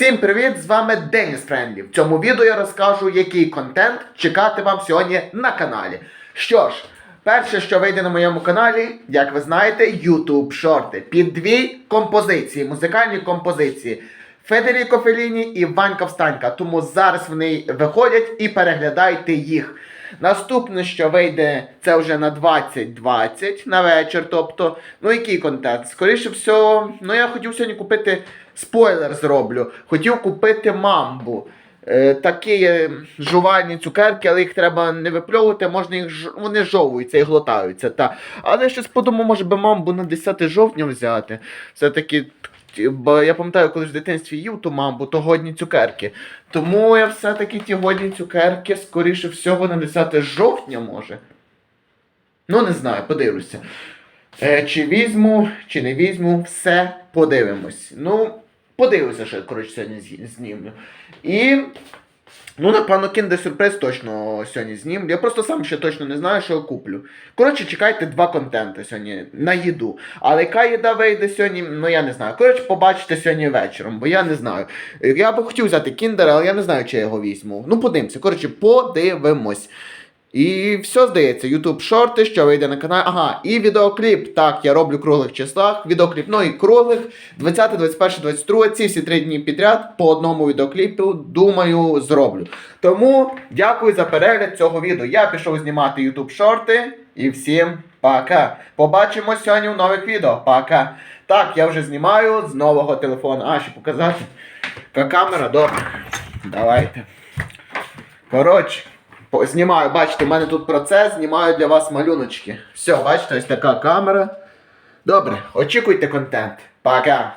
Всім привіт! З вами Деніс Френдлі. В цьому відео я розкажу, який контент чекати вам сьогодні на каналі. Що ж, перше, що вийде на моєму каналі, як ви знаєте, YouTube шорти під дві композиції, музикальні композиції. Федеріко Феліні і Ванька Встанька. Тому зараз вони виходять і переглядайте їх. Наступне, що вийде, це вже на 20.20 на вечір. Тобто, ну який контент? Скоріше всього, ну я хотів сьогодні купити спойлер зроблю. Хотів купити мамбу. Е, такі жувальні цукерки, але їх треба не випльовувати, можна їх ж... вони жовуються і глотаються. Та. Але я щось подумав, може би мамбу на 10 жовтня взяти. Все-таки, бо я пам'ятаю, коли ж в дитинстві їв ту мамбу, то годні цукерки. Тому я все-таки ті годні цукерки, скоріше всього, на 10 жовтня може. Ну, не знаю, подивлюся. Е, чи візьму, чи не візьму, все подивимось. Ну, подивлюся, що коротше сьогодні знімлю. І. Ну, напевно, кінде сюрприз точно сьогодні знім. Я просто сам ще точно не знаю, що я куплю. Коротше, чекайте два контенти сьогодні на їду. Але яка їда вийде сьогодні, ну я не знаю. Коротше, побачите сьогодні вечором, бо я не знаю. Я би хотів взяти кіндер, але я не знаю, чи я його візьму. Ну, подивимося. Коротше, подивимось. І все здається, YouTube шорти, що вийде на каналі. Ага, і відеокліп. Так, я роблю круглих числах. Відеокліп, ну і круглих. 20, 21, 22, ці всі три дні підряд по одному відеокліпу, думаю, зроблю. Тому дякую за перегляд цього відео. Я пішов знімати YouTube шорти. І всім пока. Побачимось сьогодні в нових відео. Пока. Так, я вже знімаю з нового телефону. А, ще показати. Камера, добре. Давайте. Коротше. Знімаю, бачите, у мене тут процес, знімаю для вас малюночки. Все, бачите, ось така камера. Добре, очікуйте контент. Пока.